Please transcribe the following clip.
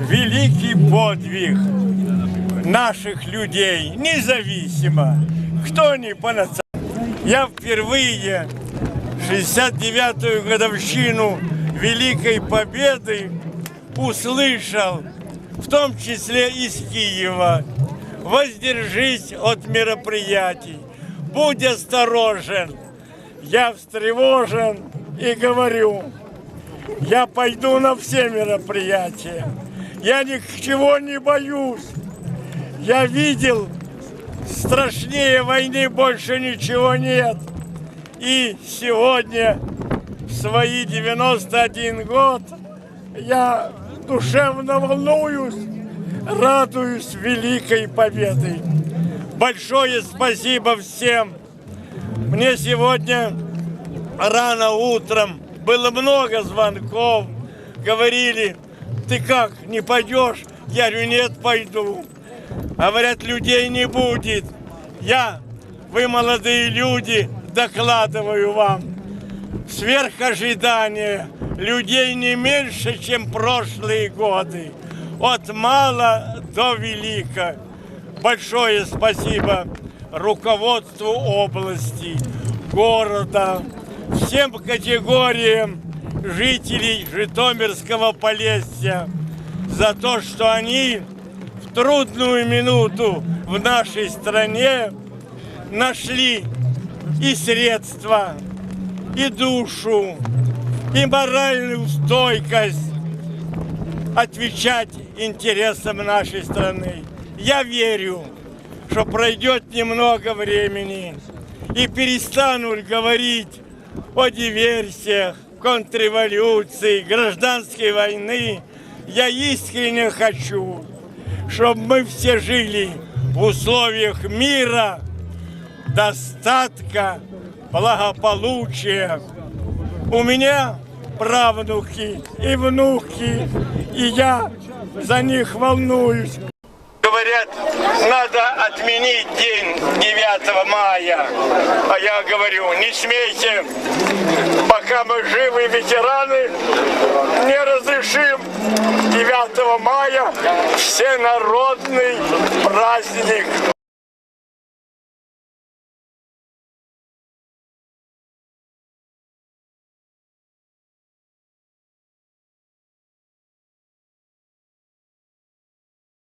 великий подвиг наших людей, независимо, кто они по национальности. Я впервые 69-ю годовщину Великой Победы услышал, в том числе из Киева, воздержись от мероприятий, будь осторожен. Я встревожен и говорю, я пойду на все мероприятия. Я ничего не боюсь. Я видел, страшнее войны больше ничего нет. И сегодня, в свои 91 год, я душевно волнуюсь, радуюсь великой победой. Большое спасибо всем. Мне сегодня рано утром было много звонков. Говорили, ты как, не пойдешь? Я говорю, нет, пойду. Говорят, людей не будет. Я, вы молодые люди, докладываю вам. Сверх ожидания людей не меньше, чем прошлые годы. От мала до велика. Большое спасибо руководству области, города, всем категориям жителей Житомирского Полесья за то, что они в трудную минуту в нашей стране нашли и средства, и душу, и моральную стойкость отвечать интересам нашей страны. Я верю, что пройдет немного времени и перестанут говорить о диверсиях, контрреволюции, гражданской войны. Я искренне хочу, чтобы мы все жили в условиях мира, достатка, благополучия. У меня правнуки и внуки, и я за них волнуюсь. Надо отменить день 9 мая. А я говорю, не смейте, пока мы живы ветераны, не разрешим 9 мая всенародный праздник.